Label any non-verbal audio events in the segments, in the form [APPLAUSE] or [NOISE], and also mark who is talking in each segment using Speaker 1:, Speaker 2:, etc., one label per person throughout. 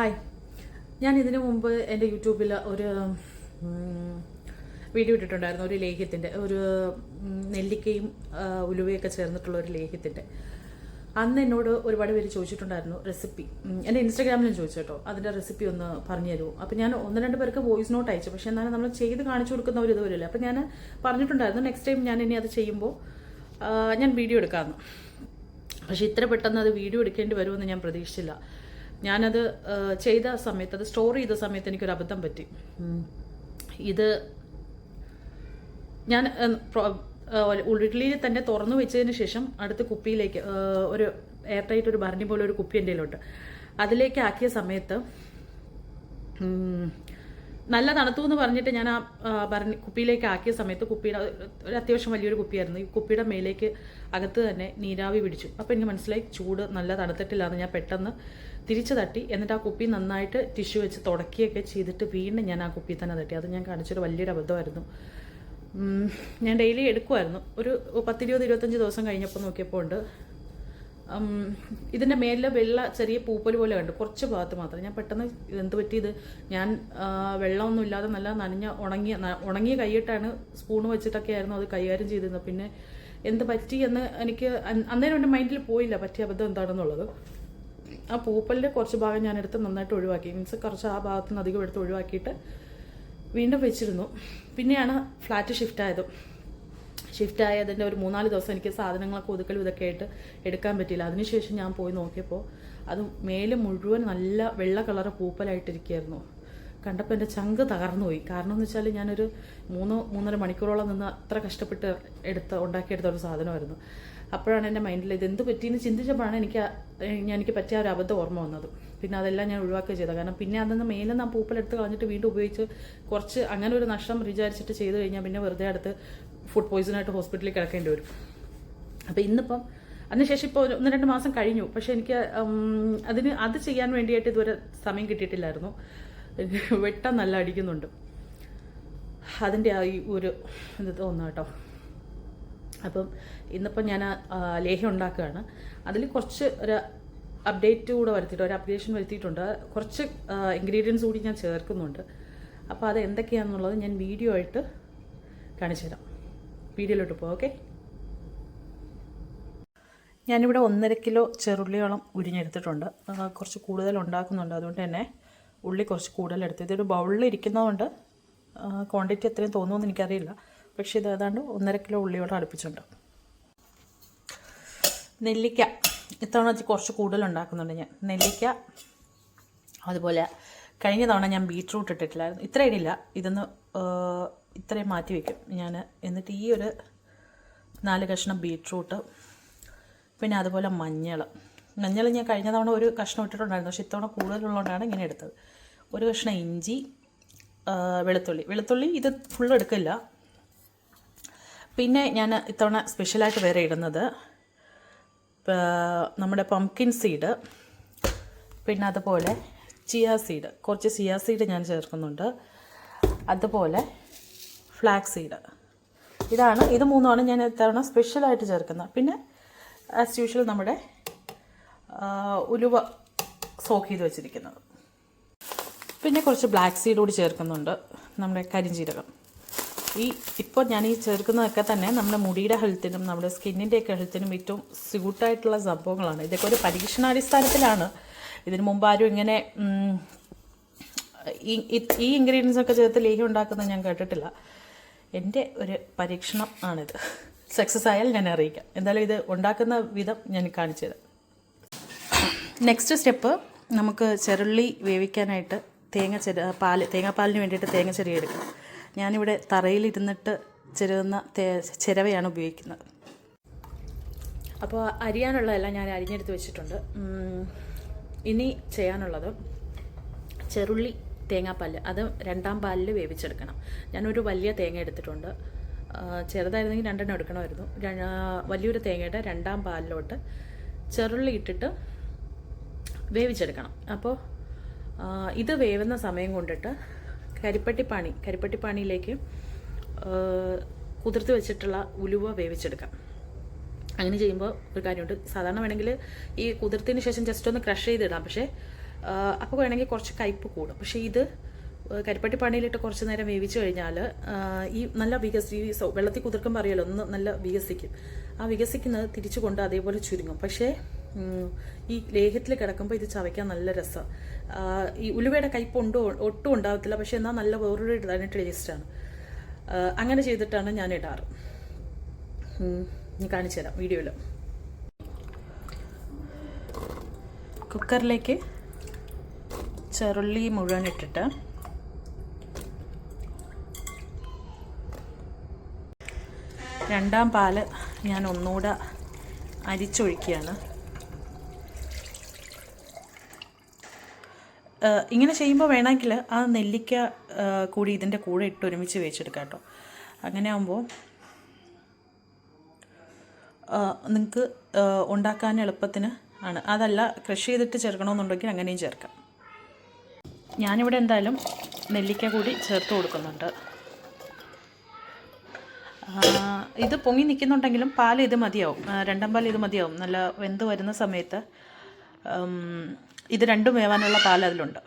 Speaker 1: Hi ഞാൻ ഇതിനു മുമ്പ് എന്റെ യൂട്യൂബിൽ ഒരു വീഡിയോ ഇട്ടിട്ടുണ്ടായിരുന്നു ഒരു ലേഹ്യത്തിന്റെ ഒരു നെല്ലിക്കയും ഉലുവയൊക്കെ ചേർന്നിട്ടുള്ള ഒരു ലേഹ്യത്തിന്റെ. അന്ന് എന്നോട് ഒരുപാട് പേര് ചോദിച്ചിട്ടുണ്ടായിരുന്നു റെസിപ്പി. എന്റെ ഇൻസ്റ്റാഗ്രാമിലും ചോദിച്ചു കേട്ടോ. അതിന്റെ റെസിപ്പി ഒന്ന് പറഞ്ഞു തരുമോ? അപ്പം ഞാൻ ഒന്ന് രണ്ട് പേർക്ക് വോയിസ് നോട്ട് അയച്ചു. പക്ഷേ എന്നാലും നമ്മൾ ചെയ്ത് കാണിച്ചു കൊടുക്കുന്ന ഒരു ഇതുവരില്ല അപ്പം ഞാൻ പറഞ്ഞിട്ടുണ്ടായിരുന്നു നെക്സ്റ്റ് ടൈം ഞാൻ ഇനി അത് ചെയ്യുമ്പോൾ ഞാൻ വീഡിയോ എടുക്കാമെന്ന്. പക്ഷേ ഇത്ര പെട്ടെന്ന് അത് വീഡിയോ എടുക്കേണ്ടി വരുമെന്ന് ഞാൻ പ്രതീക്ഷിച്ചില്ല. ഞാനത് ചെയ്ത സമയത്ത് അത് സ്റ്റോർ ചെയ്ത സമയത്ത് എനിക്കൊരു അബദ്ധം പറ്റി. ഇത് ഞാൻ ഉരുളിയിൽ തന്നെ തുറന്നു വെച്ചതിന് ശേഷം അടുത്ത കുപ്പിയിലേക്ക് ഒരു എയർ ടൈറ്റ് ഒരു ഭരണി പോലെ ഒരു കുപ്പി എന്റെ കയ്യിലുണ്ട് അതിലേക്ക് ആക്കിയ സമയത്ത് നല്ല തണുത്തു എന്ന് പറഞ്ഞിട്ട് ഞാൻ ആ ഭരണി കുപ്പിയിലേക്ക് ആക്കിയ സമയത്ത് കുപ്പിയുടെ ഒരു അത്യാവശ്യം വലിയൊരു കുപ്പിയായിരുന്നു. ഈ കുപ്പിയുടെ മേലേക്ക് അകത്ത് തന്നെ നീരാവി പിടിച്ചു. അപ്പോൾ എനിക്ക് മനസ്സിലായി ചൂട് നല്ല തണുത്തിട്ടില്ല എന്ന് ഞാൻ പെട്ടെന്ന് തിരിച്ചു തട്ടി. എന്നിട്ട് ആ കുപ്പി നന്നായിട്ട് ടിഷ്യൂ വെച്ച് തുടക്കിയൊക്കെ ചെയ്തിട്ട് വീണ്ടും ഞാൻ ആ കുപ്പി തന്നെ തട്ടി. അത് ഞാൻ കാണിച്ചൊരു വലിയൊരു അബദ്ധമായിരുന്നു. ഞാൻ ഡെയിലി എടുക്കുമായിരുന്നു ഒരു പത്തിരുപത് ഇരുപത്തഞ്ച് ദിവസം കഴിഞ്ഞപ്പോൾ നോക്കിയപ്പോൾ ഉണ്ട്. ഇതിന്റെ മേലിൽ വെള്ള ചെറിയ പൂപ്പൽ പോലെ കണ്ടു. കുറച്ച് ഭാഗത്ത് മാത്രം. ഞാൻ പെട്ടെന്ന് ഇതെന്ത് പറ്റിയത് ഞാൻ വെള്ളമൊന്നും ഇല്ലാതെ നല്ല നനഞ്ഞ ഉണങ്ങിയ ഉണങ്ങിയ കൈയിട്ടാണ് സ്പൂൺ വെച്ചിട്ടൊക്കെ ആയിരുന്നു അത് കൈകാര്യം ചെയ്തിരുന്നത്. പിന്നെ എന്ത് പറ്റി എന്ന് എനിക്ക് അന്നേരം എന്റെ മൈൻഡിൽ പോയില്ല പറ്റിയ അബദ്ധം എന്താണെന്നുള്ളത്. ആ പൂപ്പലിന്റെ കുറച്ച് ഭാഗം ഞാൻ എടുത്ത് നന്നായിട്ട് ഒഴിവാക്കി. മീൻസ് കുറച്ച് ആ ഭാഗത്ത് നിന്ന് അധികം എടുത്ത് ഒഴിവാക്കിയിട്ട് വീണ്ടും വെച്ചിരുന്നു. പിന്നെയാണ് ഫ്ലാറ്റ് ഷിഫ്റ്റ് ആയത്. ഷിഫ്റ്റ് ആയതിന്റെ ഒരു മൂന്നാൽ ദിവസം എനിക്ക് സാധനങ്ങളൊക്കെ ഒതുക്കലും ഇതൊക്കെ ആയിട്ട് എടുക്കാൻ പറ്റിയില്ല. അതിനുശേഷം ഞാൻ പോയി നോക്കിയപ്പോൾ അത് മേലെ മുഴുവൻ നല്ല വെള്ള കളറ് പൂപ്പലായിട്ടിരിക്കുകയായിരുന്നു. കണ്ടപ്പോൾ എന്റെ ചങ്ക് തകർന്നു പോയി. കാരണം എന്ന് വെച്ചാൽ ഞാനൊരു മൂന്ന് മൂന്നര മണിക്കൂറോളം നിന്ന് അത്ര കഷ്ടപ്പെട്ട് എടുത്ത് ഉണ്ടാക്കിയെടുത്ത ഒരു സാധനമായിരുന്നു. അപ്പോഴാണ് എന്റെ മൈൻഡിൽ ഇത് എന്ത് പറ്റിയെന്ന് ചിന്തിച്ചപ്പോഴാണ് എനിക്ക് ഞാൻ എനിക്ക് പറ്റിയ ഒരു അബദ്ധം ഓർമ്മ വന്നത്. പിന്നെ അതെല്ലാം ഞാൻ ഒഴിവാക്കുക ചെയ്തത് കാരണം പിന്നെ അതൊന്ന് മേലെ ആ പൂപ്പലെടുത്ത് കളഞ്ഞിട്ട് വീണ്ടും ഉപയോഗിച്ച് കുറച്ച് അങ്ങനെ ഒരു നഷ്ടം വിചാരിച്ചിട്ട് ചെയ്തു കഴിഞ്ഞാൽ പിന്നെ വെറുതെ അടുത്ത് ഫുഡ് പോയിസണായിട്ട് ഹോസ്പിറ്റലിൽ കിടക്കേണ്ടി വരും. അപ്പോൾ ഇന്നിപ്പം അതിനുശേഷം ഇപ്പോൾ ഒരു ഒന്ന് രണ്ട് മാസം കഴിഞ്ഞു. പക്ഷേ എനിക്ക് അതിന് അത് ചെയ്യാൻ വേണ്ടിയിട്ട് ഇതുവരെ സമയം കിട്ടിയിട്ടില്ലായിരുന്നു. വെട്ടം നല്ല അടിക്കുന്നുണ്ട്. അതിന്റെ ആ ഒരു ഇത് തോന്നുന്നു കേട്ടോ? അപ്പം ഇന്നിപ്പം ഞാൻ ലേഹ്യം ഉണ്ടാക്കുകയാണ്. അതിൽ കുറച്ച് ഒരു അപ്ഡേറ്റ് കൂടെ വരുത്തിയിട്ട് ഒരു അപ്ഡേഷൻ വരുത്തിയിട്ടുണ്ട്. കുറച്ച് ഇൻഗ്രീഡിയൻസ് കൂടി ഞാൻ ചേർക്കുന്നുണ്ട്. അപ്പോൾ അത് എന്തൊക്കെയാണെന്നുള്ളത് ഞാൻ വീഡിയോ ആയിട്ട് കാണിച്ചു തരാം. വീഡിയോയിലോട്ട് പോകാം ഓക്കെ ഞാനിവിടെ ഒന്നര കിലോ ചെറുള്ളിയോളം ഉരിഞ്ഞെടുത്തിട്ടുണ്ട്. കുറച്ച് കൂടുതൽ ഉണ്ടാക്കുന്നുണ്ട്. അതുകൊണ്ട് തന്നെ ഉള്ളി കുറച്ച് കൂടുതൽ എടുത്ത്. ഇതൊരു ബൗളിൽ ഇരിക്കുന്നതുകൊണ്ട് ക്വാണ്ടിറ്റി എത്രയും തോന്നുമെന്ന് എനിക്കറിയില്ല. പക്ഷേ ഇത് ഏതാണ്ട് ഒന്നര കിലോ ഉള്ളിയോടെ അടുപ്പിച്ചുണ്ട് നെല്ലിക്ക. ഇത്തവണ വെച്ച് കുറച്ച് കൂടുതൽ ഉണ്ടാക്കുന്നുണ്ട് ഞാൻ. നെല്ലിക്ക അതുപോലെ കഴിഞ്ഞ തവണ ഞാൻ ബീട്രൂട്ട് ഇട്ടിട്ടില്ലായിരുന്നു. ഇത്ര ഇടില്ല. ഇതൊന്ന് ഇത്രയും മാറ്റി വയ്ക്കും ഞാൻ എന്നിട്ട് ഈ ഒരു നാല് കഷ്ണം ബീട്രൂട്ട് പിന്നെ അതുപോലെ മഞ്ഞൾ. മഞ്ഞൾ ഞാൻ കഴിഞ്ഞ തവണ ഒരു കഷ്ണം ഇട്ടിട്ടുണ്ടായിരുന്നു. പക്ഷേ ഇത്തവണ കൂടുതലുള്ളതുകൊണ്ടാണ് ഇങ്ങനെ എടുത്തത്. ഒരു കഷ്ണം ഇഞ്ചി വെളുത്തുള്ളി. വെളുത്തുള്ളി ഇത് ഫുള്ള് എടുക്കില്ല. പിന്നെ ഞാൻ ഇത്തവണ സ്പെഷ്യലായിട്ട് വേറെ ഇടുന്നത് നമ്മുടെ പംകിൻ സീഡ് പിന്നെ അതുപോലെ ചിയ സീഡ് കുറച്ച് ചിയ സീഡ് ഞാൻ ചേർക്കുന്നുണ്ട്. അതുപോലെ ഫ്ലാക്സ് സീഡ് ഇതാണ് ഇത് മൂന്നുമാണ് ഞാൻ ഇത്തവണ സ്പെഷ്യലായിട്ട് ചേർക്കുന്നത്. പിന്നെ ആസ് യൂഷ്വൽ നമ്മുടെ ഉലുവ സോക്ക് ചെയ്ത് വെച്ചിരിക്കുന്നത്. പിന്നെ കുറച്ച് ബ്ലാക്ക് സീഡ് കൂടി ചേർക്കുന്നുണ്ട് നമ്മുടെ കരിഞ്ജീരകം ഈ ഇപ്പോൾ ഞാൻ ഈ ചേർക്കുന്നതൊക്കെ തന്നെ നമ്മുടെ മുടിയുടെ ഹെൽത്തിനും നമ്മുടെ സ്കിന്നിന്റെയൊക്കെ ഹെൽത്തിനും ഏറ്റവും സ്യൂട്ടായിട്ടുള്ള സംഭവങ്ങളാണ്. ഇതൊക്കെ ഒരു പരീക്ഷണാടിസ്ഥാനത്തിലാണ്. ഇതിനു മുമ്പ് ആരും ഇങ്ങനെ ഈ ഇൻഗ്രീഡിയൻസ് ഒക്കെ ചേർത്ത് ലേഹ്യം ഉണ്ടാക്കുന്നത് ഞാൻ കേട്ടിട്ടില്ല. എന്റെ ഒരു പരീക്ഷണം ആണിത്. സക്സസ് ആയാൽ ഞാൻ അറിയിക്കാം. എന്തായാലും ഇത് ഉണ്ടാക്കുന്ന വിധം ഞാൻ കാണിച്ചു തരാം. നെക്സ്റ്റ് സ്റ്റെപ്പ് നമുക്ക് ചെറുള്ളി വേവിക്കാനായിട്ട് തേങ്ങ ചെറു പാൽ തേങ്ങാപ്പാലിന് വേണ്ടിയിട്ട് തേങ്ങ ചെറിയ ചെറിയെടുക്കാം ഞാനിവിടെ തറയിലിരുന്നിട്ട് ചെരുകുന്ന തേ ചിരവയാണ് ഉപയോഗിക്കുന്നത്. അപ്പോൾ അരിയാനുള്ളതെല്ലാം ഞാൻ അരിഞ്ഞെടുത്ത് വെച്ചിട്ടുണ്ട്. ഇനി ചെയ്യാനുള്ളത് ചെറുള്ളി തേങ്ങാപ്പാൽ. അത് രണ്ടാം പാലിൽ വേവിച്ചെടുക്കണം. ഞാനൊരു വലിയ തേങ്ങ എടുത്തിട്ടുണ്ട്. ചെറുതായിരുന്നെങ്കിൽ രണ്ടെണ്ണം എടുക്കണമായിരുന്നു. വലിയൊരു തേങ്ങയുടെ രണ്ടാം പാലിലോട്ട് ചെറുള്ളി ഇട്ടിട്ട് വേവിച്ചെടുക്കണം. അപ്പോൾ ഇത് വേവുന്ന സമയം കൊണ്ടിട്ട് കരിപ്പട്ടിപ്പാണി. കരിപ്പട്ടിപ്പാണിയിലേക്ക് പാണിയിലേക്ക് കുതിർത്ത് വെച്ചിട്ടുള്ള ഉലുവ വേവിച്ചെടുക്കാം. അങ്ങനെ ചെയ്യുമ്പോൾ ഒരു കാര്യമുണ്ട്. സാധാരണ വേണമെങ്കിൽ ഈ കുതിർത്തിന് ശേഷം ജസ്റ്റ് ഒന്ന് ക്രഷ് ചെയ്തിടാം. പക്ഷേ അപ്പോൾ വേണമെങ്കിൽ കുറച്ച് കയ്പ്പ് കൂടും. പക്ഷേ ഇത് കരിപ്പട്ടി പണിയിലിട്ട് കുറച്ച് നേരം വേവിച്ച് കഴിഞ്ഞാൽ ഈ നല്ല വികസി ഈ വെള്ളത്തിൽ കുതിർക്കുമ്പോൾ അറിയാലോ ഒന്ന് നല്ല വികസിക്കും. ആ വികസിക്കുന്നത് തിരിച്ചു കൊണ്ട് അതേപോലെ ചുരുങ്ങും. പക്ഷേ ഈ ലേഹത്തിൽ കിടക്കുമ്പോൾ ഇത് ചവയ്ക്കാൻ നല്ല രസം. ഈ ഉലുവയുടെ കയ്പ് ഒട്ടും ഉണ്ടാകത്തില്ല പക്ഷെ എന്നാൽ നല്ല വേറൊരു ഇതാണ് ടേസ്റ്റാണ് അങ്ങനെ ചെയ്തിട്ടാണ് ഞാൻ ഇടാറ്. ഞാൻ കാണിച്ചു തരാം വീഡിയോയിൽ കുക്കറിലേക്ക് ചെറുള്ളി മുഴുവൻ ഇട്ടിട്ട് രണ്ടാം പാൽ ഞാൻ ഒന്നുകൂടെ അരിച്ചൊഴിക്കുകയാണ്. ഇങ്ങനെ ചെയ്യുമ്പോൾ വേണമെങ്കിൽ ആ നെല്ലിക്ക കൂടി ഇതിന്റെ കൂടെ ഇട്ട് ഒരുമിച്ച് വേവിച്ചെടുക്കാം കേട്ടോ അങ്ങനെ ആകുമ്പോൾ നിങ്ങൾക്ക് ഉണ്ടാക്കാൻ എളുപ്പത്തിന് ആണ്. അതല്ല ക്രഷ് ചെയ്തിട്ട് ചേർക്കണമെന്നുണ്ടെങ്കിൽ അങ്ങനെയും ചേർക്കാം. ഞാനിവിടെ എന്തായാലും നെല്ലിക്ക കൂടി ചേർത്ത് കൊടുക്കുന്നുണ്ട്. ഇത് പൊങ്ങി നിൽക്കുന്നുണ്ടെങ്കിലും പാൽ ഇത് മതിയാവും. രണ്ടാം പാൽ ഇത് മതിയാവും. നല്ല വെന്ത് വരുന്ന സമയത്ത് ഇത് രണ്ടും വേവാനുള്ള പാൽ അതിലുണ്ട്.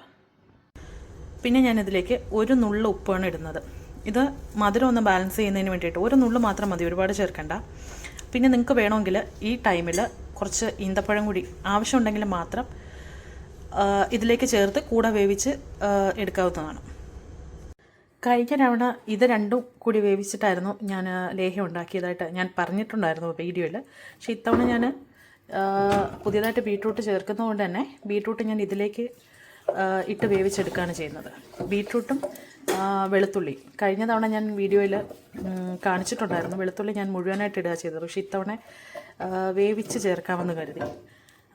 Speaker 1: പിന്നെ ഞാനിതിലേക്ക് ഒരു നുള്ള ഉപ്പാണ് ഇടുന്നത്. ഇത് മധുരം ഒന്ന് ബാലൻസ് ചെയ്യുന്നതിന് വേണ്ടിയിട്ട് ഒരു നുള്ളു മാത്രം മതി ഒരുപാട് ചേർക്കണ്ട. പിന്നെ നിങ്ങൾക്ക് വേണമെങ്കിൽ ഈ ടൈമിൽ കുറച്ച് ഈന്തപ്പഴം കൂടി ആവശ്യമുണ്ടെങ്കിൽ മാത്രം ഇതിലേക്ക് ചേർത്ത് കൂടെ വേവിച്ച് എടുക്കാവുന്നതാണ്. കഴിഞ്ഞ തവണ ഇത് രണ്ടും കൂടി വേവിച്ചിട്ടായിരുന്നു ഞാൻ ലേഹ്യം ഉണ്ടാക്കിയതായിട്ട് ഞാൻ പറഞ്ഞിട്ടുണ്ടായിരുന്നു വീഡിയോയിൽ പക്ഷേ ഇത്തവണ ഞാൻ പുതിയതായിട്ട് ബീട്രൂട്ട് ചേർക്കുന്നതുകൊണ്ട് തന്നെ ബീട്രൂട്ട് ഞാൻ ഇതിലേക്ക് ഇട്ട് വേവിച്ചെടുക്കുകയാണ് ചെയ്യുന്നത്. ബീട്രൂട്ടും വെളുത്തുള്ളി. കഴിഞ്ഞ തവണ ഞാൻ വീഡിയോയിൽ കാണിച്ചിട്ടുണ്ടായിരുന്നു. വെളുത്തുള്ളി ഞാൻ മുഴുവനായിട്ട് ഇടുക ചെയ്തത്. പക്ഷേ ഇത്തവണ വേവിച്ച് ചേർക്കാമെന്ന് കരുതി.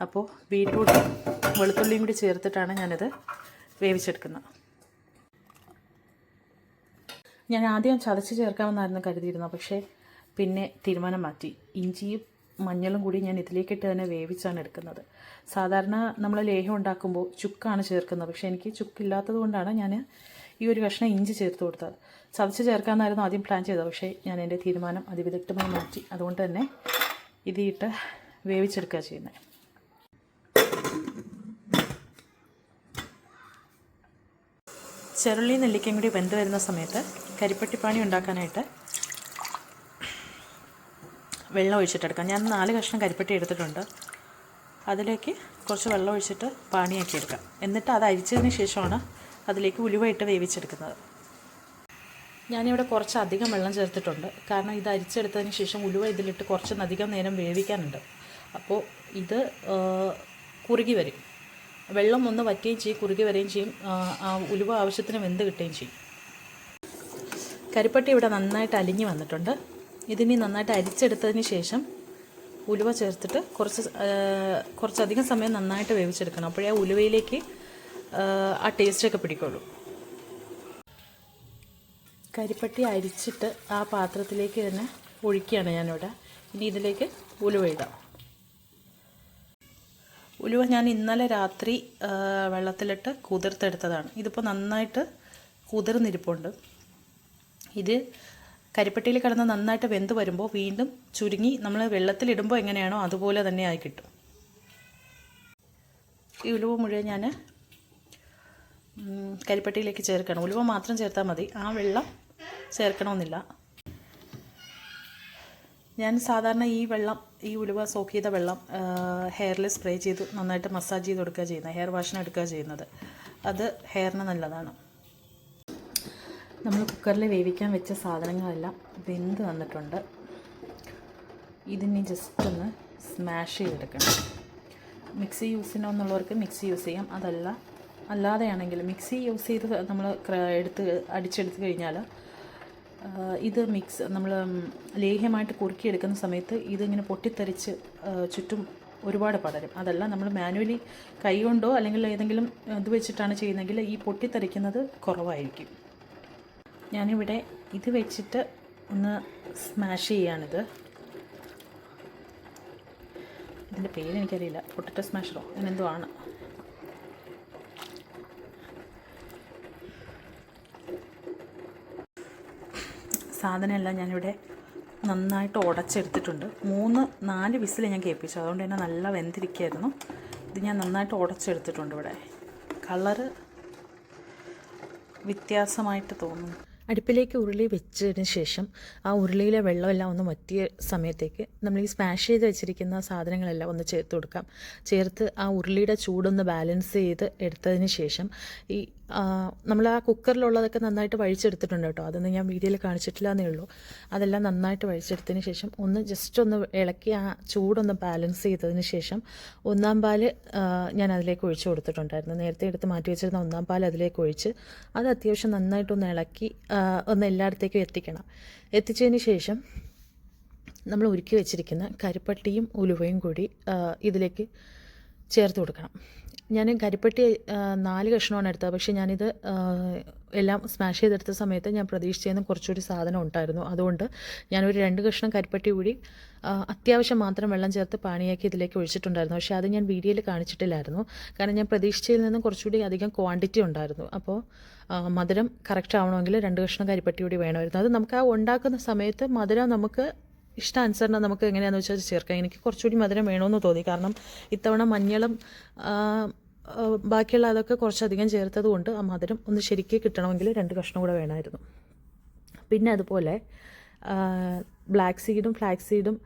Speaker 1: അപ്പോൾ ബീട്രൂട്ടും വെളുത്തുള്ളിയും കൂടി ചേർത്തിട്ടാണ് ഞാനിത് വേവിച്ചെടുക്കുന്നത്. ഞാൻ ആദ്യം ചതച്ച് ചേർക്കാമെന്നായിരുന്നു കരുതിയിരുന്നത്. പക്ഷേ പിന്നെ തീരുമാനം മാറ്റി. ഇഞ്ചിയും മഞ്ഞളും കൂടി ഞാൻ ഇതിലേക്കിട്ട് തന്നെ വേവിച്ചാണ് എടുക്കുന്നത്. സാധാരണ നമ്മൾ ലേഹ്യം ഉണ്ടാക്കുമ്പോൾ ചുക്കാണ് ചേർക്കുന്നത്. പക്ഷേ എനിക്ക് ചുക്കില്ലാത്തത് കൊണ്ടാണ് ഞാൻ ഈ ഒരു കഷ്ണം ഇഞ്ചി ചേർത്ത് കൊടുത്തത്. ചതച്ച് ചേർക്കാമെന്നായിരുന്നു ആദ്യം പ്ലാൻ ചെയ്തത്. പക്ഷേ ഞാൻ എന്റെ തീരുമാനം അതിവിദഗ്ധമായി മാറ്റി. അതുകൊണ്ട് തന്നെ ഇതിട്ട് വേവിച്ചെടുക്കുക ചെയ്യുന്നത് ചെറുള്ളി നെല്ലിക്കയും കൂടി വെന്ത് വരുന്ന സമയത്ത് കരിപ്പട്ടിപ്പാണി ഉണ്ടാക്കാനായിട്ട് വെള്ളം ഒഴിച്ചിട്ടെടുക്കാം ഞാൻ നാല് കഷ്ണം കരിപ്പെട്ടി എടുത്തിട്ടുണ്ട്. അതിലേക്ക് കുറച്ച് വെള്ളം ഒഴിച്ചിട്ട് പാണിയാക്കി എടുക്കാം. എന്നിട്ട് അത് അരിച്ചതിന് ശേഷമാണ് അതിലേക്ക് ഉലുവ ഇട്ട് വേവിച്ചെടുക്കുന്നത്. ഞാനിവിടെ കുറച്ച് അധികം വെള്ളം ചേർത്തിട്ടുണ്ട്. കാരണം ഇത് അരിച്ചെടുത്തതിന് ശേഷം ഉലുവ ഇതിലിട്ട് കുറച്ച് അധികം നേരം വേവിക്കാനുണ്ട്. അപ്പോൾ ഇത് കുറുകി വരും. വെള്ളം ഒന്ന് വറ്റുകയും ചെയ്യും കുറുകി വരികയും ചെയ്യും. ഉലുവ ആവശ്യത്തിന് വെന്ത് കിട്ടുകയും ചെയ്യും. കരിപ്പട്ടി ഇവിടെ നന്നായിട്ട് അലിഞ്ഞ് വന്നിട്ടുണ്ട്. ഇതിനി നന്നായിട്ട് അരിച്ചെടുത്തതിന് ശേഷം ഉലുവ ചേർത്തിട്ട് കുറച്ച് കുറച്ചധികം സമയം നന്നായിട്ട് വേവിച്ചെടുക്കണം. അപ്പോഴേ ആ ഉലുവയിലേക്ക് ആ, ടേസ്റ്റൊക്കെ പിടിക്കുള്ളൂ. കരിപ്പട്ടി അരിച്ചിട്ട് ആ പാത്രത്തിലേക്ക് തന്നെ ഒഴിക്കുകയാണ് ഞാനിവിടെ. ഇനി ഇതിലേക്ക് ഉലുവ ഇടാം. ഉലുവ ഞാൻ ഇന്നലെ രാത്രി വെള്ളത്തിലിട്ട് കുതിർത്തെടുത്തതാണ്. ഇതിപ്പോൾ നന്നായിട്ട് കുതിർന്നിരിപ്പുണ്ട്. ഇത് കരിപ്പട്ടിയിൽ കിടന്ന് നന്നായിട്ട് വെന്ത് വരുമ്പോൾ വീണ്ടും ചുരുങ്ങി നമ്മൾ വെള്ളത്തിലിടുമ്പോൾ എങ്ങനെയാണോ അതുപോലെ തന്നെ ആയി കിട്ടും. ഈ ഉലുവ മുഴുവൻ ഞാൻ കരിപ്പെട്ടിയിലേക്ക് ചേർക്കണം. ഉലുവ മാത്രം ചേർത്താൽ മതി. ആ വെള്ളം ചേർക്കണമെന്നില്ല. ഞാൻ സാധാരണ ഈ വെള്ളം ഈ ഉലുവ സോക്ക് ചെയ്ത വെള്ളം ഹെയറിൽ സ്പ്രേ ചെയ്ത് നന്നായിട്ട് മസാജ് ചെയ്ത് കൊടുക്കുക ചെയ്യുന്നത് ഹെയർ വാഷിന് എടുക്കുക ചെയ്യുന്നത്. അത് ഹെയറിന് നല്ലതാണ്. നമ്മൾ കുക്കറിൽ വേവിക്കാൻ വെച്ച സാധനങ്ങളെല്ലാം വെന്ത് വന്നിട്ടുണ്ട്. ഇതിനെ ജസ്റ്റ് ഒന്ന് സ്മാഷ് ചെയ്തെടുക്കണം. മിക്സി യൂസ് ചെയ്യണമെന്നുള്ളവർക്ക് മിക്സി യൂസ് ചെയ്യാം. അതല്ല അല്ലാതെയാണെങ്കിൽ മിക്സി യൂസ് ചെയ്ത് നമ്മൾ എടുത്ത് അടിച്ചെടുത്ത് കഴിഞ്ഞാൽ ഇത് മിക്സ് നമ്മൾ ലേഹ്യമായിട്ട് കുറുക്കിയെടുക്കുന്ന സമയത്ത് ഇതിങ്ങനെ പൊട്ടിത്തെറിച്ച് ചുറ്റും ഒരുപാട് പടരും. അതല്ല നമ്മൾ മാനുവലി കൈ കൊണ്ടോ അല്ലെങ്കിൽ ഏതെങ്കിലും ഇത് വെച്ചിട്ടാണ് ചെയ്യുന്നതെങ്കിൽ ഈ പൊട്ടിത്തെറിക്കുന്നത് കുറവായിരിക്കും. ഞാനിവിടെ ഇത് വെച്ചിട്ട് ഒന്ന് സ്മാഷ് ചെയ്യാണിത്. ഇതിന്റെ പേര് എനിക്കറിയില്ല. പൊട്ടറ്റോ സ്മാഷറോ അങ്ങനെന്തോ ആണ്. സാധനമെല്ലാം ഞാനിവിടെ നന്നായിട്ട് ഉടച്ചെടുത്തിട്ടുണ്ട്. മൂന്ന് നാല് വിസിൽ ഞാൻ കേൾപ്പിച്ചു. അതുകൊണ്ട് തന്നെ നല്ല വെന്തിരിക്കുകയായിരുന്നു ഇത് ഞാൻ നന്നായിട്ട് ഉടച്ചെടുത്തിട്ടുണ്ട് ഇവിടെ. കളറ് വ്യത്യാസമായിട്ട് തോന്നുന്നു. അടുപ്പിലേക്ക് ഉരുളി വെച്ചതിന് ശേഷം ആ ഉരുളിയിലെ വെള്ളമെല്ലാം ഒന്ന് വറ്റിയ സമയത്തേക്ക് നമ്മൾ ഈ സ്മാഷ് ചെയ്ത് വെച്ചിരിക്കുന്ന സാധനങ്ങളെല്ലാം ഒന്ന് ചേർത്ത് കൊടുക്കാം. ചേർത്ത് ആ ഉരുളിയുടെ ചൂടൊന്ന് ബാലൻസ് ചെയ്ത് എടുത്തതിന് ശേഷം ഈ നമ്മൾ ആ കുക്കറിലുള്ളതൊക്കെ നന്നായിട്ട് വഴിച്ചെടുത്തിട്ടുണ്ട് കേട്ടോ. അതൊന്നും ഞാൻ വീഡിയോയിൽ കാണിച്ചിട്ടില്ല എന്നേ ഉള്ളൂ. അതെല്ലാം നന്നായിട്ട് വഴിച്ചെടുത്തതിന് ശേഷം ഒന്ന് ജസ്റ്റ് ഒന്ന് ഇളക്കി ആ ചൂടൊന്ന് ബാലൻസ് ചെയ്തതിന് ശേഷം ഒന്നാം പാൽ ഞാൻ അതിലേക്ക് ഒഴിച്ച് കൊടുത്തിട്ടുണ്ടായിരുന്നു. നേരത്തെ എടുത്ത് മാറ്റി വെച്ചിരുന്ന ഒന്നാം പാൽ അതിലേക്ക് ഒഴിച്ച് അത് അത്യാവശ്യം നന്നായിട്ടൊന്ന് ഇളക്കി ഒന്ന് എല്ലായിടത്തേക്കും എത്തിക്കണം. എത്തിച്ചതിന് ശേഷം നമ്മൾ ഉരുക്കി വെച്ചിരിക്കുന്ന കരിപ്പട്ടിയും ഉലുവയും കൂടി ഇതിലേക്ക് ചേർത്ത് കൊടുക്കണം. ഞാൻ കരിപ്പെട്ടി നാല് കഷ്ണമാണ് എടുത്തത്. പക്ഷേ ഞാനിത് എല്ലാം സ്മാഷ് ചെയ്തെടുത്ത സമയത്ത് ഞാൻ പ്രതീക്ഷിച്ചതിന് കുറച്ചുകൂടി സാധനം ഉണ്ടായിരുന്നു. അതുകൊണ്ട് ഞാനൊരു രണ്ട് കഷ്ണം കരിപ്പെട്ടി കൂടി അത്യാവശ്യം മാത്രം വെള്ളം ചേർത്ത് പാനിയാക്കി ഇതിലേക്ക് ഒഴിച്ചിട്ടുണ്ടായിരുന്നു. പക്ഷേ അത് ഞാൻ വീഡിയോയിൽ കാണിച്ചിട്ടില്ലായിരുന്നു. കാരണം ഞാൻ പ്രതീക്ഷിച്ചതിൽ നിന്നും കുറച്ചുകൂടി അധികം ക്വാണ്ടിറ്റി ഉണ്ടായിരുന്നു. അപ്പോൾ മധുരം കറക്റ്റ് ആവണമെങ്കിൽ രണ്ട് കഷ്ണം കരിപ്പെട്ടി കൂടി വേണമായിരുന്നു. അത് നമുക്ക് ആ ഉണ്ടാക്കുന്ന സമയത്ത് മധുരം നമുക്ക് ഇഷ്ടാനുസരണം നമുക്ക് എങ്ങനെയാണെന്ന് വെച്ചാൽ ചേർക്കാം. എനിക്ക് കുറച്ചുകൂടി മധുരം വേണമെന്ന് തോന്നി. കാരണം ഇത്തവണ മഞ്ഞളും ബാക്കിയുള്ള അതൊക്കെ കുറച്ചധികം ചേർത്തത് കൊണ്ട് ആ മധുരം ഒന്ന് ശരിക്ക് കിട്ടണമെങ്കിൽ രണ്ട് കഷ്ണം കൂടെ വേണമായിരുന്നു. പിന്നെ അതുപോലെ ബ്ലാക്ക് സീഡും ഫ്ലാക്സ് സീഡും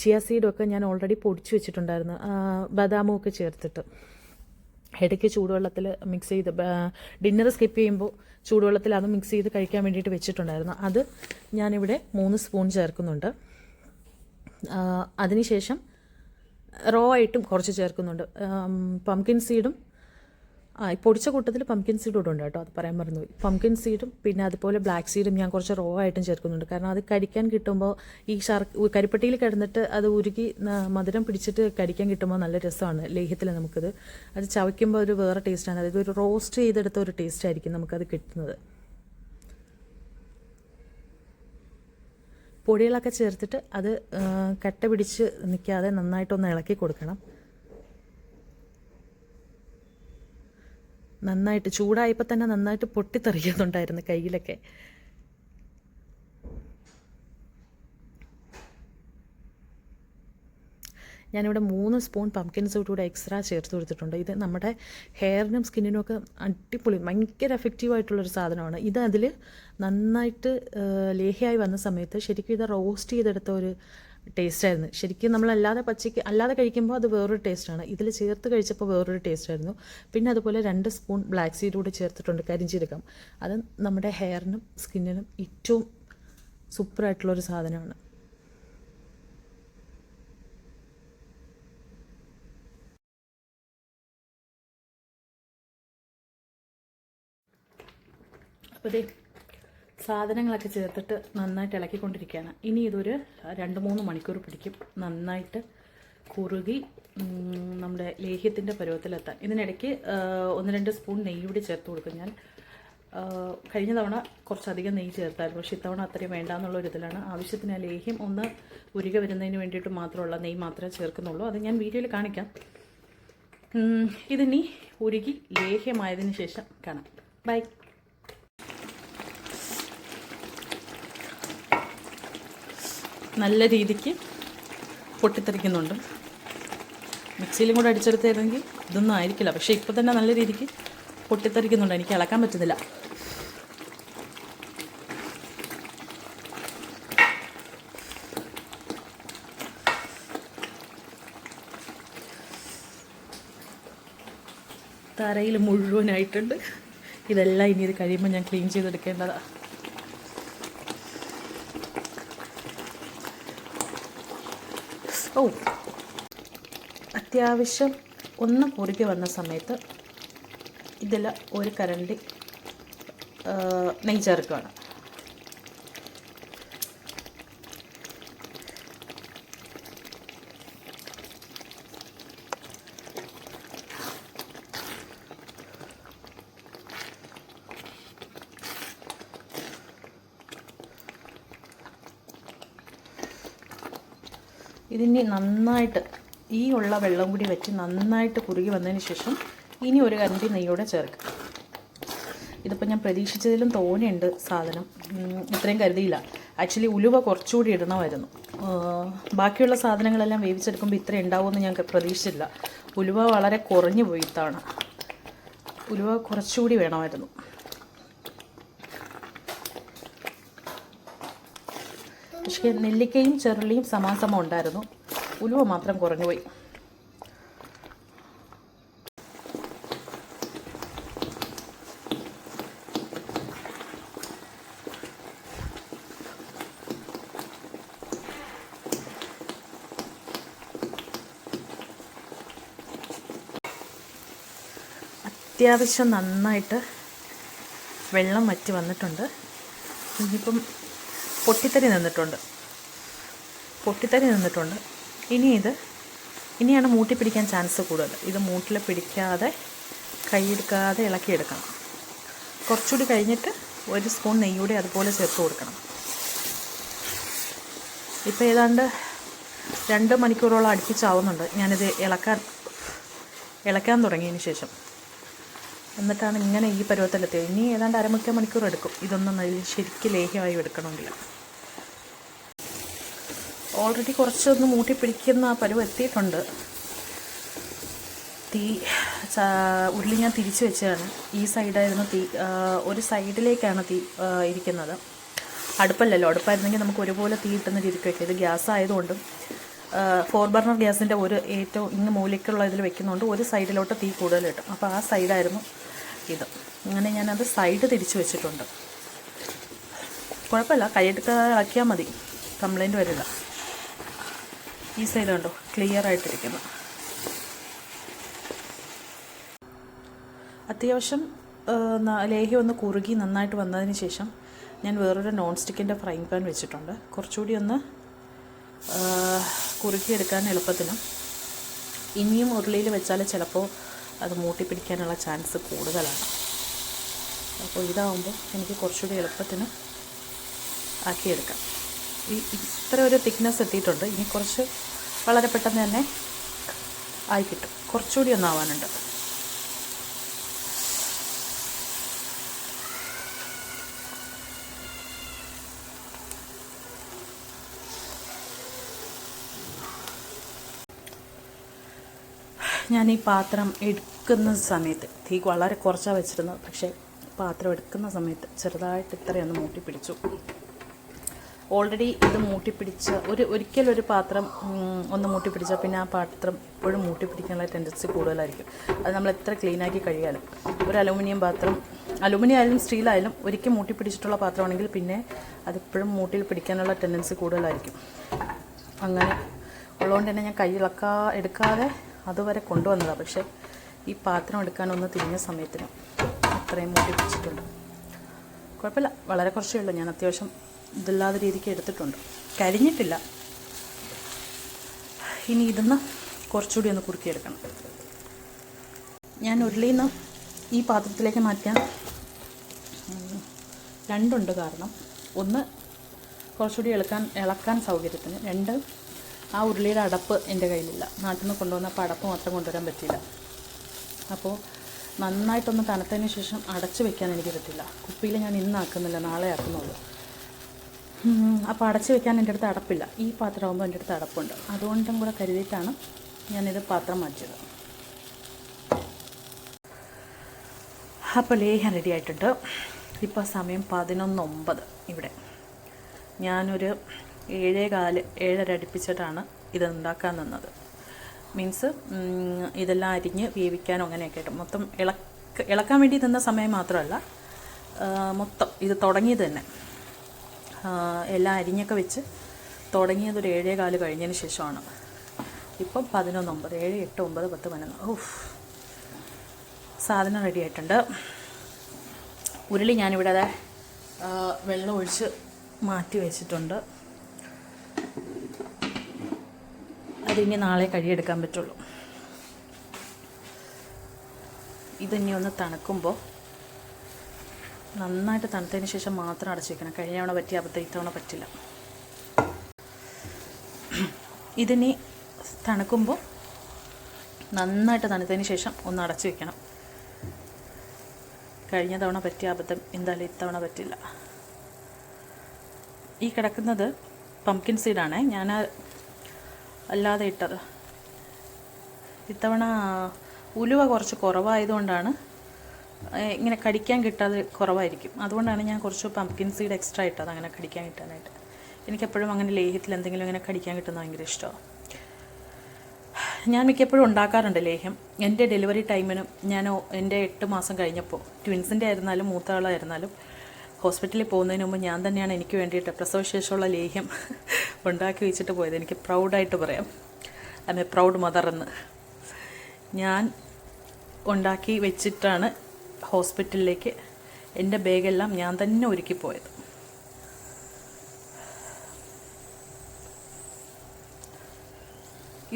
Speaker 1: ചിയ സീഡും ഒക്കെ ഞാൻ ഓൾറെഡി പൊടിച്ചു വെച്ചിട്ടുണ്ടായിരുന്നു. ബദാമും ഒക്കെ ചേർത്തിട്ട്. ഇടയ്ക്ക് ചൂടുവെള്ളത്തിൽ മിക്സ് ചെയ്ത് ഡിന്നർ സ്കിപ്പ് ചെയ്യുമ്പോൾ ചൂടുവെള്ളത്തിൽ അത് മിക്സ് ചെയ്ത് കഴിക്കാൻ വേണ്ടിയിട്ട് വെച്ചിട്ടുണ്ടായിരുന്നു. അത് ഞാനിവിടെ മൂന്ന് സ്പൂൺ ചേർക്കുന്നുണ്ട്. അതിനുശേഷം റോ ആയിട്ടും കുറച്ച് ചേർക്കുന്നുണ്ട്. പംകിൻ സീഡും ആ ഈ പൊടിച്ച കൂട്ടത്തിൽ പംകിൻ സീഡ് ഉണ്ട് കേട്ടോ അത് പറയാൻ മറന്നുപോയി. പംകിൻ സീഡും പിന്നെ അതുപോലെ ബ്ലാക്ക് സീഡും ഞാൻ കുറച്ച് റോ ആയിട്ടും ചേർക്കുന്നുണ്ട്. കാരണം അത് കടിക്കാൻ കിട്ടുമ്പോൾ ഈ ശർക്ക കരിപ്പട്ടിയിൽ കിടന്നിട്ട് അത് ഉരുകി മധുരം പിടിച്ചിട്ട് കടിക്കാൻ കിട്ടുമ്പോൾ നല്ല രസമാണ് ലേഹ്യത്തിൽ നമുക്കത്. അത് ചവയ്ക്കുമ്പോൾ ഒരു വേറെ ടേസ്റ്റാണ് അതായത് ഒരു റോസ്റ്റ് ചെയ്തെടുത്ത ഒരു ടേസ്റ്റ് ആയിരിക്കും നമുക്കത് കിട്ടുന്നത്. പൊടികളൊക്കെ ചേർത്തിട്ട് അത് കട്ട പിടിച്ച് നിൽക്കാതെ നന്നായിട്ടൊന്ന് ഇളക്കി കൊടുക്കണം. നന്നായിട്ട് ചൂടായപ്പോൾ തന്നെ നന്നായിട്ട് പൊട്ടിത്തെറിയുന്നുണ്ടായിരുന്നു കയ്യിലൊക്കെ. ഞാനിവിടെ മൂന്ന് സ്പൂൺ പംകിൻ സൂട്ട് കൂടെ എക്സ്ട്രാ ചേർത്ത് കൊടുത്തിട്ടുണ്ട്. ഇത് നമ്മുടെ ഹെയറിനും സ്കിന്നിനും ഒക്കെ അടിപൊളി ഭയങ്കര എഫക്റ്റീവായിട്ടുള്ളൊരു സാധനമാണ്. ഇത് അതിൽ നന്നായിട്ട് ലേഹ്യായി വന്ന സമയത്ത് ശരിക്കും ഇത് റോസ്റ്റ് ചെയ്തെടുത്ത ഒരു ടേസ്റ്റായിരുന്നു. ശരിക്കും നമ്മൾ അല്ലാതെ പച്ചയ്ക്ക് അല്ലാതെ കഴിക്കുമ്പോൾ അത് വേറൊരു ടേസ്റ്റാണ്. ഇതിൽ ചേർത്ത് കഴിച്ചപ്പോൾ വേറൊരു ടേസ്റ്റായിരുന്നു. പിന്നെ അതുപോലെ രണ്ട് സ്പൂൺ ബ്ലാക്ക് സീഡ് കൂടി ചേർത്തിട്ടുണ്ട് കരിഞ്ചീരകം. അത് നമ്മുടെ ഹെയറിനും സ്കിന്നിനും ഏറ്റവും സൂപ്പറായിട്ടുള്ളൊരു സാധനമാണ്. അപ്പോൾ സാധനങ്ങളൊക്കെ ചേർത്തിട്ട് നന്നായിട്ട് ഇളക്കിക്കൊണ്ടിരിക്കുകയാണ്. ഇനി ഇതൊരു രണ്ട് മൂന്ന് മണിക്കൂർ പിടിക്കും. നന്നായിട്ട് കുറുകി നമ്മുടെ ലേഹ്യത്തിന്റെ പരുവത്തിലെത്താൻ. ഇതിനിടയ്ക്ക് ഒന്ന് രണ്ട് സ്പൂൺ നെയ്യ് കൂടി ചേർത്ത് കൊടുക്കും ഞാൻ. കഴിഞ്ഞ തവണ കുറച്ചധികം നെയ്യ് ചേർത്തായിരുന്നു. പക്ഷേ ഇത്തവണ അത്രയും വേണ്ട എന്നുള്ള ഒരു ഇതിലാണ്. ആവശ്യത്തിന് ലേഹ്യം ഒന്ന് ഉരുക വരുന്നതിന് വേണ്ടിയിട്ട് മാത്രമുള്ള നെയ്യ് മാത്രമേ ചേർക്കുന്നുള്ളൂ. അത് ഞാൻ വീഡിയോയിൽ കാണിക്കാം. ഇതിനി ഉരുകി ലേഹ്യമായതിനു ശേഷം കാണാം. ബൈ. നല്ല രീതിക്ക് പൊട്ടിത്തെറിക്കുന്നുണ്ട്. മിക്സിയിലും കൂടെ അടിച്ചെടുത്തായിരുന്നെങ്കിൽ ഇതൊന്നും ആയിരിക്കില്ല. പക്ഷേ ഇപ്പോൾ തന്നെ നല്ല രീതിക്ക് പൊട്ടിത്തെറിക്കുന്നുണ്ട്. എനിക്ക് ഇളക്കാൻ പറ്റുന്നില്ല. തറയിൽ മുഴുവനായിട്ടുണ്ട്. ഇതെല്ലാം ഇനി ഇത് കഴിയുമ്പോൾ ഞാൻ ക്ലീൻ ചെയ്തെടുക്കേണ്ടതാണ് ഓ അത്യാവശ്യം ഒന്ന് കുറുകി വന്ന സമയത്ത് ഇതിൽ ഒരു കരണ്ടി ആ, ഇതിനി നന്നായിട്ട് ഈ ഉള്ള വെള്ളം കൂടി വെച്ച് നന്നായിട്ട് കുറുകി വന്നതിന് ശേഷം ഇനി ഒരു കരണ്ടി നെയ്യോടെ ചേർക്കുക ഇതിപ്പോൾ ഞാൻ പ്രതീക്ഷിച്ചതിലും തോനെയുണ്ട് സാധനം. ഇത്രയും കരുതിയില്ല. ആക്ച്വലി ഉലുവ കുറച്ചുകൂടി ഇടണമായിരുന്നു. ബാക്കിയുള്ള സാധനങ്ങളെല്ലാം വേവിച്ചെടുക്കുമ്പോൾ ഇത്ര ഉണ്ടാവുമെന്ന് ഞാൻ പ്രതീക്ഷിച്ചില്ല. ഉലുവ വളരെ കുറഞ്ഞു പോയി ഇത്തവണ ഉലുവ കുറച്ചുകൂടി വേണമായിരുന്നു. പക്ഷേ നെല്ലിക്കയും ചെറുള്ളിയും സമാസമം ഉണ്ടായിരുന്നു. ഉലുവ മാത്രം കുറഞ്ഞുപോയി അത്യാവശ്യം നന്നായിട്ട് വെള്ളം വറ്റി വന്നിട്ടുണ്ട്. ഇനിയിപ്പം പൊട്ടിത്തരി നിന്നിട്ടുണ്ട്. പൊട്ടിത്തരി നിന്നിട്ടുണ്ട്. ഇനി ഇത് ഇനിയാണ് മൂട്ടി പിടിക്കാൻ ചാൻസ് കൂടുതൽ. ഇത് മൂട്ടിൽ പിടിക്കാതെ കൈയെടുക്കാതെ ഇളക്കിയെടുക്കണം. കുറച്ചുകൂടി കഴിഞ്ഞിട്ട് ഒരു സ്പൂൺ നെയ്യൂടെ അതുപോലെ ചേർത്ത് കൊടുക്കണം. ഇപ്പോൾ ഏതാണ്ട് രണ്ട് മണിക്കൂറോളം അടുപ്പിച്ചാവുന്നുണ്ട്. ഞാനിത് ഇളക്കാൻ ഇളക്കാൻ തുടങ്ങിയതിന് ശേഷം. എന്നിട്ടാണ് ഇങ്ങനെ ഈ പരുവത്തിലെത്തിയത്. ഇനി ഏതാണ്ട് അരമുക്കാൽ മണിക്കൂർ എടുക്കും. ഇതൊന്നും ശരിക്കും ലേഹ്യമായി എടുക്കണമെങ്കിൽ. ഓൾറെഡി കുറച്ചൊന്ന് മൂട്ടി പിടിക്കുന്ന ആ പരുവ് എത്തിയിട്ടുണ്ട്. തീ ഉള്ളി ഞാൻ തിരിച്ചു വെച്ചതാണ്. ഈ സൈഡായിരുന്നു തീ ഒരു സൈഡിലേക്കാണ് തീ ഇരിക്കുന്നത്. അടുപ്പല്ലല്ലോ അടുപ്പായിരുന്നെങ്കിൽ നമുക്ക് ഒരുപോലെ തീ ഇട്ടുന്ന രീതിക്ക് വയ്ക്കാം ഇത് ഗ്യാസ് ആയതുകൊണ്ടും ഫോർ ബർണർ ഗ്യാസിന്റെ ഒരു ഏറ്റവും ഇങ്ങ് മൂലയ്ക്കുള്ള ഇതിൽ വെക്കുന്നതുകൊണ്ട് ഒരു സൈഡിലോട്ട് തീ കൂടുതൽ കിട്ടും അപ്പോൾ ആ സൈഡായിരുന്നു ഇത്. അങ്ങനെ ഞാനത് സൈഡ് തിരിച്ചു വെച്ചിട്ടുണ്ട്. കുഴപ്പമില്ല കൈയെടുക്കാതെ ഇളക്കിയാൽ മതി. കംപ്ലൈന്റ് വരില്ല. ഈ സൈഡ് കണ്ടോ ക്ലിയർ ആയിട്ടിരിക്കുന്നു. അത്യാവശ്യം ലേഹി ഒന്ന് കുറുകി നന്നായിട്ട് വന്നതിന് ശേഷം ഞാൻ വേറൊരു നോൺ സ്റ്റിക്കിന്റെ ഫ്രൈങ് പാൻ വെച്ചിട്ടുണ്ട്. കുറച്ചുകൂടി ഒന്ന് കുറുക്കിയെടുക്കാൻ എളുപ്പത്തിനും. ഇനിയും ഉരുളിയിൽ വെച്ചാൽ ചിലപ്പോൾ അത് മൂട്ടി പിടിക്കാനുള്ള ചാൻസ് കൂടുതലാണ്. അപ്പോൾ ഇതാവുമ്പോൾ എനിക്ക് കുറച്ചുകൂടി എളുപ്പത്തിന് ആക്കിയെടുക്കാം. ഇത്ര ഒരു തിക്നെസ് എത്തിയിട്ടുണ്ട്. ഇനി കുറച്ച് വളരെ പെട്ടെന്ന് തന്നെ ആയി കിട്ടും കുറച്ചുകൂടി ഒന്നാവാനുണ്ട് ഞാൻ ഈ പാത്രം എടുക്കുന്ന സമയത്ത് തീ വളരെ കുറച്ചാണ് വെച്ചിരുന്നത്. പക്ഷേ പാത്രം എടുക്കുന്ന സമയത്ത് ചെറുതായിട്ട് ഇത്രയൊന്ന് മൂട്ടി പിടിച്ചു ഓൾറെഡി ഇത് മൂട്ടിപ്പിടിച്ച ഒരു ഒരിക്കലും ഒരു പാത്രം ഒന്ന് മൂട്ടിപ്പിടിച്ചാൽ പിന്നെ ആ പാത്രം എപ്പോഴും മൂട്ടിപ്പിടിക്കാനുള്ള ടെൻഡൻസി കൂടുതലായിരിക്കും. അത് നമ്മൾ എത്ര ക്ലീനാക്കി കഴിയാലും ഒരു അലൂമിനിയം പാത്രം അലൂമിനിയം ആയാലും സ്റ്റീലായാലും ഒരിക്കൽ മൂട്ടിപ്പിടിച്ചിട്ടുള്ള പാത്രമാണെങ്കിൽ പിന്നെ അതെപ്പോഴും മൂട്ടിൽ പിടിക്കാനുള്ള ടെൻഡൻസി കൂടുതലായിരിക്കും. അങ്ങനെ ഉള്ളതുകൊണ്ട് തന്നെ ഞാൻ കൈയിളക്കാ എടുക്കാതെ അതുവരെ കൊണ്ടുവന്നതാണ് പക്ഷേ ഈ പാത്രം എടുക്കാനൊന്ന് തിരിഞ്ഞ സമയത്തിന് അത്രയും മൂട്ടിപ്പിടിച്ചിട്ടുണ്ട്. കുഴപ്പമില്ല. വളരെ കുറച്ചേ ഉള്ളൂ. ഞാൻ അത്യാവശ്യം ഇതില്ലാത്ത രീതിക്ക് എടുത്തിട്ടുണ്ട്. കരിഞ്ഞിട്ടില്ല. ഇനി ഇതിന്ന് കുറച്ചുകൂടി ഒന്ന് കുറുക്കിയെടുക്കണം. ഞാൻ ഉരുളിയിൽ നിന്ന് ഈ പാത്രത്തിലേക്ക് മാറ്റാൻ രണ്ടുണ്ട് കാരണം. ഒന്ന് കുറച്ചുകൂടി ഇളക്കാൻ ഇളക്കാൻ സൗകര്യത്തിന്. രണ്ട് ആ ഉരുളിയുടെ അടപ്പ് എന്റെ കയ്യിലില്ല. നാട്ടിൽ നിന്ന് കൊണ്ടുവന്നപ്പോൾ അടപ്പ് മാത്രം കൊണ്ടുവരാൻ പറ്റില്ല അപ്പോൾ നന്നായിട്ടൊന്ന് തണുത്തതിന് ശേഷം അടച്ചു വെക്കാൻ എനിക്ക് പറ്റില്ല. കുപ്പിയിൽ ഞാൻ ഇന്നാക്കുന്നില്ല. നാളെ ആക്കുന്നുള്ളൂ. അപ്പോൾ അടച്ചു വെക്കാൻ എന്റെ അടുത്ത് അടപ്പില്ല. ഈ പാത്രമാകുമ്പോൾ എന്റെ അടുത്ത് അടപ്പുണ്ട്. അതുകൊണ്ടും കൂടെ കരുതിയിട്ടാണ് ഞാനിത് പാത്രം മാറ്റിയത്. അപ്പോൾ ലേഹ്യം റെഡി ആയിട്ടുണ്ട്. ഇപ്പോൾ സമയം പതിനൊന്നൊമ്പത് ഇവിടെ. ഞാനൊരു ഏഴേ കാൽ ഏഴര അടുപ്പിച്ചിട്ടാണ് ഇത് ഉണ്ടാക്കാൻ നിന്നത്. മീൻസ് ഇതെല്ലാം അരിഞ്ഞ് വേവിക്കാനും അങ്ങനെയൊക്കെ ആയിട്ട്. മൊത്തം ഇളക്ക ഇളക്കാൻ വേണ്ടി നിന്ന സമയം മാത്രമല്ല മൊത്തം ഇത് തുടങ്ങിയത് തന്നെ. എല്ലാം അരിഞ്ഞൊക്കെ വെച്ച് തുടങ്ങിയത് ഒരു ഏഴേ കാൽ കഴിഞ്ഞതിന് ശേഷമാണ്. ഇപ്പം പതിനൊന്ന് ഒമ്പത് ഏഴ് എട്ട് ഒമ്പത് പത്ത് പതിനൊന്ന്. ഓഫ് സാധനം റെഡി ആയിട്ടുണ്ട്. ഉരുളി ഞാനിവിടെ അതെ വെള്ളം ഒഴിച്ച് മാറ്റി വെച്ചിട്ടുണ്ട്. അതിനി നാളെ കഴിയെടുക്കാൻ പറ്റുള്ളൂ. ഇതിനി ഒന്ന് തണുക്കുമ്പോൾ നന്നായിട്ട് തണുത്തതിന് ശേഷം മാത്രം അടച്ചു വെക്കണം കഴിഞ്ഞ തവണ പറ്റിയ അബദ്ധം ഇത്തവണ പറ്റില്ല. ഇതിനി തണുക്കുമ്പോൾ നന്നായിട്ട് തണുത്തതിന് ശേഷം ഒന്ന് അടച്ചു വെക്കണം. കഴിഞ്ഞ തവണ പറ്റിയ അബദ്ധം എന്തായാലും ഇത്തവണ പറ്റില്ല. ഈ കിടക്കുന്നത് പംകിൻ സീഡാണ് ഞാൻ അല്ലാതെ ഇട്ടത്. ഇത്തവണ ഉലുവ കുറച്ച് കുറവായതുകൊണ്ടാണ് ഇങ്ങനെ കടിക്കാൻ കിട്ടാതെ കുറവായിരിക്കും. അതുകൊണ്ടാണ് ഞാൻ കുറച്ച് പംകിൻ സീഡ് എക്സ്ട്രാ ഇട്ടത് അങ്ങനെ കടിക്കാൻ കിട്ടാനായിട്ട്. എനിക്കെപ്പോഴും അങ്ങനെ ലേഹ്യത്തിൽ എന്തെങ്കിലും ഇങ്ങനെ കടിക്കാൻ കിട്ടുന്ന ഭയങ്കര ഇഷ്ടമാണ് ഞാൻ മിക്കപ്പോഴും ഉണ്ടാക്കാറുണ്ട് ലേഹ്യം. എന്റെ ഡെലിവറി ടൈമിനും ഞാൻ എന്റെ എട്ട് മാസം കഴിഞ്ഞപ്പോൾ ട്വിൻസിന്റെ ആയിരുന്നാലും മൂത്ത ആളായിരുന്നാലും ഹോസ്പിറ്റലിൽ പോകുന്നതിന് മുമ്പ് ഞാൻ തന്നെയാണ് എനിക്ക് വേണ്ടിയിട്ട് പ്രസവശേഷമുള്ള ലേഹ്യം [LAUGHS] ഉണ്ടാക്കി വെച്ചിട്ട് പോയത്. എനിക്ക് പ്രൗഡായിട്ട് പറയാം. I'm a proud mother എന്ന്. ഞാൻ ഉണ്ടാക്കി വെച്ചിട്ടാണ് ഹോസ്പിറ്റലിലേക്ക് എന്റെ ബാഗെല്ലാം ഞാൻ തന്നെ ഒരുക്കി പോയത്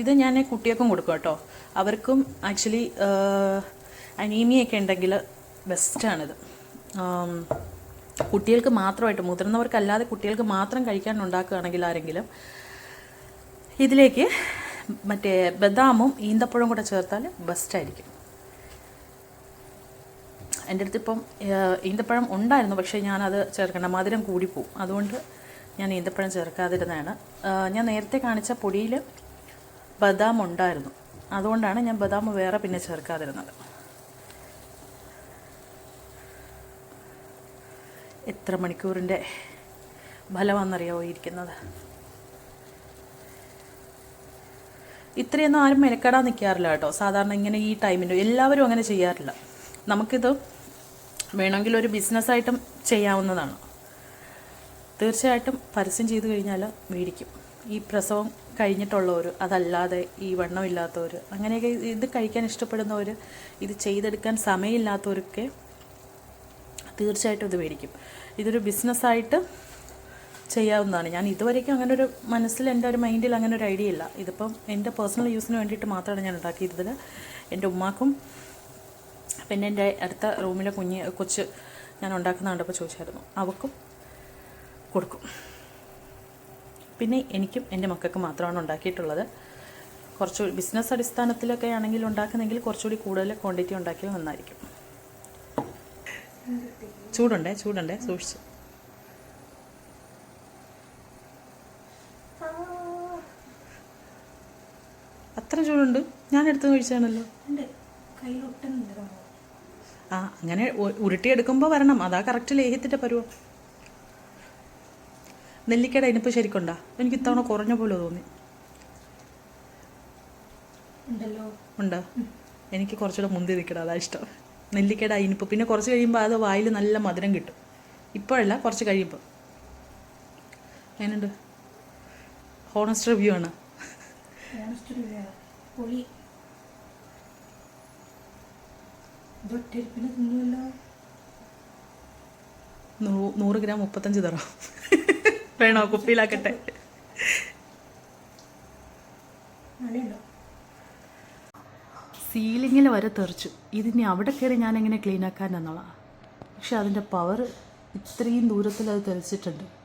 Speaker 1: ഇത് ഞാൻ കുട്ടികൾക്കും കൊടുക്കും കേട്ടോ. അവർക്കും ആക്ച്വലി അനീമിയൊക്കെ ഉണ്ടെങ്കിൽ ബെസ്റ്റാണിത്. കുട്ടികൾക്ക് മാത്രമായിട്ട് മുതിർന്നവർക്കല്ലാതെ കുട്ടികൾക്ക് മാത്രം കഴിക്കാൻ ഉണ്ടാക്കുകയാണെങ്കിൽ ആരെങ്കിലും ഇതിലേക്ക് മറ്റേ ബദാമും ഈന്തപ്പഴവും കൂടെ ചേർത്താൽ ബെസ്റ്റായിരിക്കും. എന്റെ അടുത്ത് ഇപ്പം ഈന്തപ്പഴം ഉണ്ടായിരുന്നു പക്ഷേ ഞാനത് ചേർക്കണ്ട മധുരം കൂടിപ്പോവും അതുകൊണ്ട് ഞാൻ ഈന്തപ്പഴം ചേർക്കാതിരുന്നതാണ്. ഞാൻ നേരത്തെ കാണിച്ച പൊടിയിൽ ബദാം ഉണ്ടായിരുന്നു. അതുകൊണ്ടാണ് ഞാൻ ബദാം വേറെ പിന്നെ ചേർക്കാതിരുന്നത്. എത്ര മണിക്കൂറിന്റെ ഫലമാണെന്നറിയാമോ ഇരിക്കുന്നത്? ഇത്രയൊന്നും ആരും മെനക്കെടാൻ നിൽക്കാറില്ല കേട്ടോ. സാധാരണ ഇങ്ങനെ ഈ ടൈമിന്റെ എല്ലാവരും അങ്ങനെ ചെയ്യാറില്ല. നമുക്കിത് വേണമെങ്കിൽ ഒരു ബിസിനസ്സായിട്ടും ചെയ്യാവുന്നതാണ്. തീർച്ചയായിട്ടും പരസ്യം ചെയ്തു കഴിഞ്ഞാൽ മേടിക്കും. ഈ പ്രസവം കഴിഞ്ഞിട്ടുള്ളവർ അതല്ലാതെ ഈ വണ്ണമില്ലാത്തവർ അങ്ങനെയൊക്കെ ഇത് കഴിക്കാൻ ഇഷ്ടപ്പെടുന്നവർ ഇത് ചെയ്തെടുക്കാൻ സമയമില്ലാത്തവരൊക്കെ തീർച്ചയായിട്ടും ഇത് മേടിക്കും. ഇതൊരു ബിസിനസ്സായിട്ട് ചെയ്യാവുന്നതാണ്. ഞാൻ ഇതുവരേക്കും അങ്ങനെ ഒരു മനസ്സിൽ എന്റെ ഒരു മൈൻഡിൽ അങ്ങനെ ഒരു ഐഡിയ ഇല്ല. ഇതിപ്പം എന്റെ പേഴ്സണൽ യൂസിന് വേണ്ടിയിട്ട് മാത്രമാണ് ഞാൻ ഉണ്ടാക്കിയത് എന്റെ ഉമ്മാക്കും പിന്നെ എന്റെ അടുത്ത റൂമിലെ കുഞ്ഞ് കൊച്ച് ഞാൻ ഉണ്ടാക്കുന്ന കണ്ടപ്പോൾ ചോദിച്ചായിരുന്നു. അവക്കും കൊടുക്കും. പിന്നെ എനിക്കും എന്റെ മക്കൾക്ക് മാത്രമാണ് ഉണ്ടാക്കിയിട്ടുള്ളത്. കുറച്ച് ബിസിനസ് അടിസ്ഥാനത്തിലൊക്കെ ആണെങ്കിൽ ഉണ്ടാക്കുന്നെങ്കിൽ കുറച്ചുകൂടി കൂടുതൽ ക്വാണ്ടിറ്റി ഉണ്ടാക്കിയാൽ നന്നായിരിക്കും. ചൂടുണ്ടേ? ചൂടുണ്ടേ? സൂക്ഷിച്ച്. അത്ര ചൂടുണ്ട്. ഞാൻ എടുത്ത് കഴിച്ചാണല്ലോ.
Speaker 2: കയ്യിലൊട്ടുന്നുണ്ട്
Speaker 1: ആ അങ്ങനെ ഉരുട്ടിയെടുക്കുമ്പോൾ വരണം. അതാ കറക്റ്റ് ലേഹ്യത്തിന്റെ പരുവം. നെല്ലിക്കയുടെ ഇനിപ്പ് ശരിക്കുണ്ടാ? എനിക്ക് ഇത്തവണ കുറഞ്ഞ പോലെ തോന്നി. ഉണ്ട്? എനിക്ക് കുറച്ചുകൂടെ മുന്തി നിൽക്കണം അതാ ഇഷ്ടം. നെല്ലിക്കയുടെ ഇനിപ്പ് പിന്നെ കുറച്ച് കഴിയുമ്പോൾ അത് വായിൽ നല്ല മധുരം കിട്ടും. ഇപ്പോഴല്ല കുറച്ച് കഴിയുമ്പോൾ എങ്ങനെയുണ്ട്? ഹോണസ്റ്റ് റിവ്യൂ ആണ്.
Speaker 2: തിന്നുമല്ലോ
Speaker 1: നൂറ് ഗ്രാം മുപ്പത്തഞ്ച് തറ. വേണോ? കുപ്പിയിലാക്കട്ടെ. സീലിങ്ങിൽ വരെ തെറിച്ചു. ഇതിനി അവിടെ കയറി ഞാൻ എങ്ങനെ ക്ലീൻ ആക്കാൻ എന്നുള്ളതാണ് പക്ഷെ അതിന്റെ പവർ ഇത്രയും ദൂരത്തിൽ അത് തെറിച്ചിട്ടുണ്ട്.